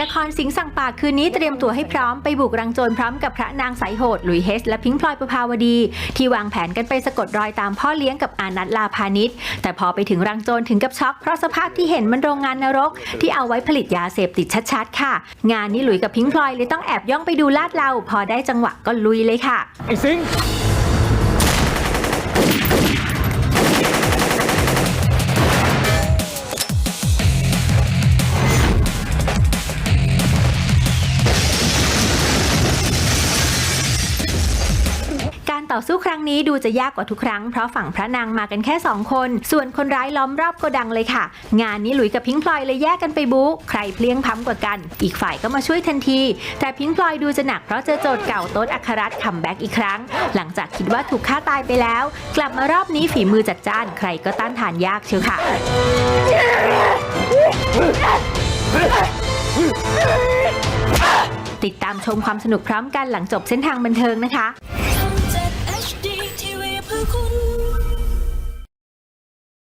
ละครสิงสั่งป่าคืนนี้เตรียมตัวให้พร้อมไปบุกรังโจรพร้อมกับพระนางสายโหดหลุยเฮส และพิงพลอยประภาวดี ที่วางแผนกันไปสะกดรอยตามพ่อเลี้ยงกับอานัทลาพานิชแต่พอไปถึงรังโจรถึงกับช็อกเพราะสภาพที่เห็นมันโรงงานนรก ที่เอาไว้ผลิตยาเสพติดชัดๆ ค่ะ งานนี้หลุยกับพิงพลอยเลยต้องแอบย่องไปดูลาดเราพอได้จังหวะก็ลุยเลยค่ะไอ้สิง ต่อสู้ครั้งนี้ดูจะยากกว่าทุกครั้งเพราะฝั่งพระนางมากันแค่ 2 คน ส่วนคนร้ายล้อมรอบโกดังเลยค่ะ งานนี้หลุยกับพิงพลอยเลยแยกกันไปบู๊ใครเพลี้ยงพ้ำกว่ากัน อีกฝ่ายก็มาช่วยทันที แต่พิงพลอยดูจะหนักเพราะเจอโจทย์เก่าโต๊ดอัครรัตน์คัมแบ็กอีกครั้ง หลังจากคิดว่าถูกฆ่าตายไปแล้ว กลับมารอบนี้ฝีมือจัดจ้านใครก็ต้านทานยากเชียวค่ะติดตามชมความสนุกพร้อมกันหลังจบเส้นทางบันเทิงนะคะ คุณ